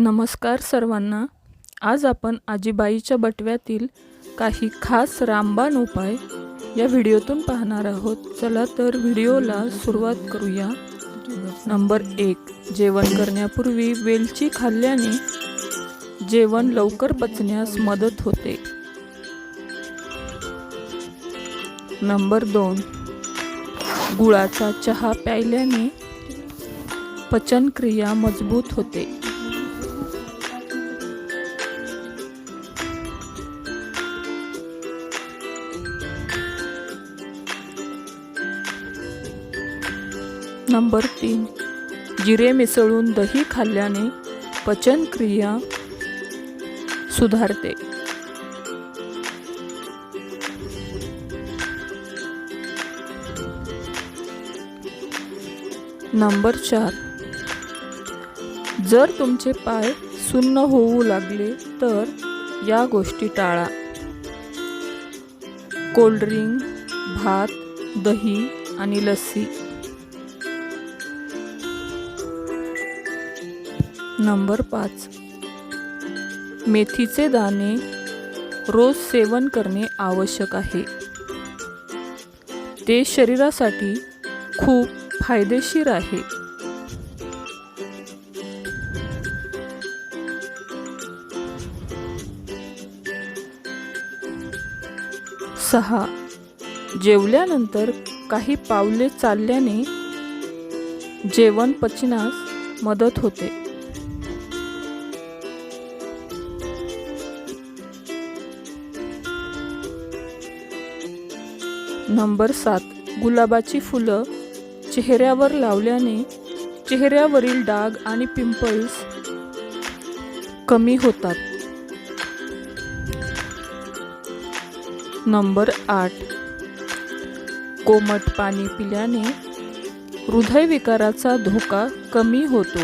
नमस्कार सर्वांना. आज आपण आजीबाईच्या बटव्यातील काही खास रामबाण उपाय या व्हिडिओतून पाहणार आहोत. चला तर व्हिडिओला सुरुवात करूया. नंबर एक जेवण करण्यापूर्वी वेलची खाल्ल्याने जेवण लवकर पचण्यास मदत होते. नंबर दोन गुळाचा चहा प्यायल्याने पचनक्रिया मजबूत होते. नंबर तीन. जिरे मिसळून दही खाल्ल्याने पचनक्रिया सुधारते. नंबर चार. जर तुमचे पाय सुन्न होऊ लागले तर या गोष्टी टाळा. कोल्ड्रिंक भात दही आणि लस्सी. नंबर पाच. मेथीचे दाणे रोज सेवन करणे आवश्यक आहे. ते शरीरासाठी खूप फायदेशीर आहे. सहा. जेवल्यानंतर काही पावले चालल्याने जेवण पचनास मदत होते. नंबर सात. गुलाबाची फुलं चेहऱ्यावर लावल्याने चेहऱ्यावरील डाग आणि पिंपल्स कमी होतात. नंबर आठ. कोमट पाणी पिल्याने हृदयविकाराचा धोका कमी होतो.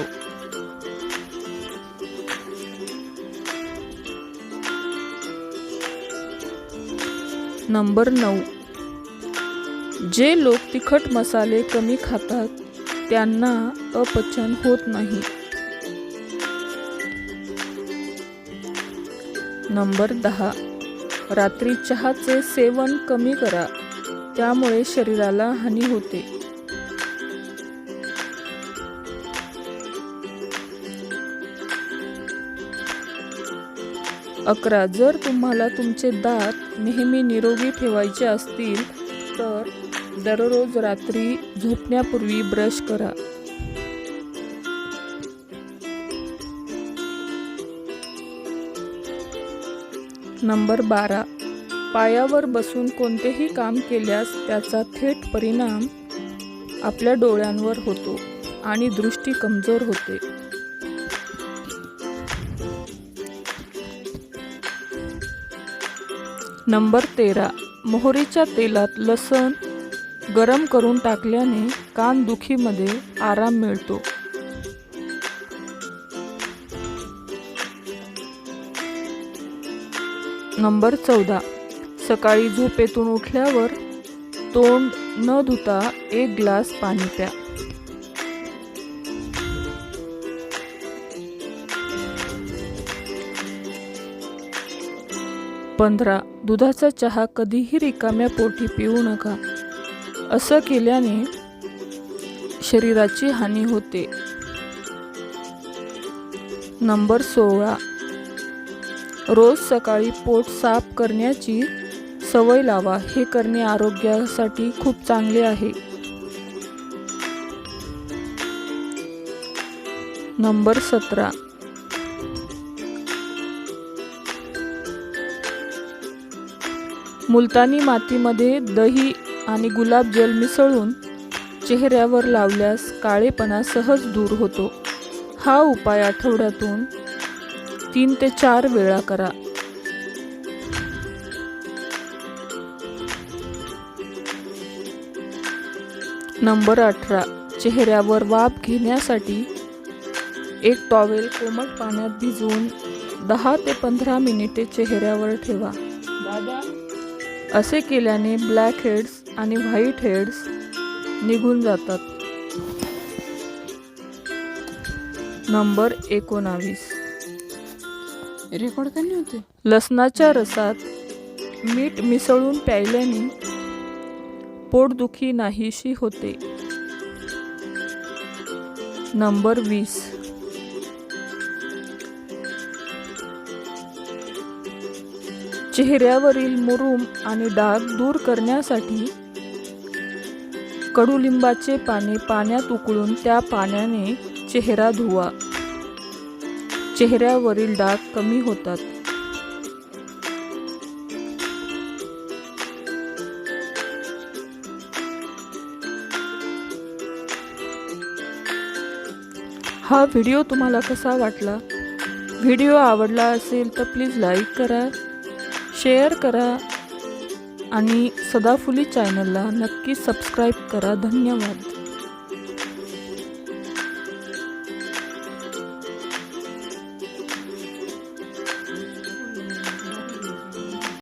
नंबर नऊ. जे लोक तिखट मसाले कमी खातात त्यांना अपचन होत नाही. नंबर दहा. रात्री चहाचे सेवन कमी करा त्यामुळे शरीराला हानी होते. अकरा. जर तुम्हाला तुमचे दात नेहमी निरोगी ठेवायचे असतील तर दररोज रात्री झोपण्यापूर्वी ब्रश करा. नंबर बारा. पायावर बसून कोणतेही काम केल्यास त्याचा थेट परिणाम आपल्या डोळ्यांवर होतो आणि दृष्टी कमजोर होते. नंबर तेरा. मोहरीच्या तेलात लसण गरम करून टाकल्याने कान दुखीमध्ये आराम मिळतो. नंबर चौदा. सकाळी झोपेतून उठल्यावर तोंड न धुता एक ग्लास पाणी प्या. पंधरा. दुधाचा चहा कधीही रिकाम्या पोटी पिऊ नका. असं केल्याने शरीराची हानी होते. नंबर सोळा. रोज सकाळी पोट साफ करण्याची सवय लावा. हे करणे आरोग्यासाठी खूप चांगले आहे. नंबर सतरा. मुलतानी मातीमध्ये दही आणि गुलाबजल मिसळून चेहऱ्यावर लावल्यास काळेपणा सहज दूर होतो. हा उपाय आठवड्यातून तीन ते चार वेळा करा. नंबर अठरा. चेहऱ्यावर वाफ घेण्यासाठी एक टॉवेल कोमट पाण्यात भिजवून दहा ते पंधरा मिनिटे चेहऱ्यावर ठेवा. असे केल्याने ब्लॅक हेड्स आणि व्हाईट हेड्स निघून जातात. नंबर एकोणावीस. रेकॉर्ड का नाही होते? लसणाच्या रसात मीठ मिसळून प्यायल्याने पोटदुखी नाहीशी होते. नंबर वीस. चेहऱ्यावरील मुरूम आणि डाग दूर करण्यासाठी कडुलिंबाचे पाने पाण्यात उकळून त्या पाण्याने चेहरा धुवा. चेहऱ्यावरील डाग कमी होतात. हा व्हिडिओ तुम्हाला कसा वाटला? व्हिडिओ आवडला असेल तर प्लीज लाईक करा शेअर करा आणि सदाफुली चॅनलला नक्की सबस्क्राईब करा. धन्यवाद.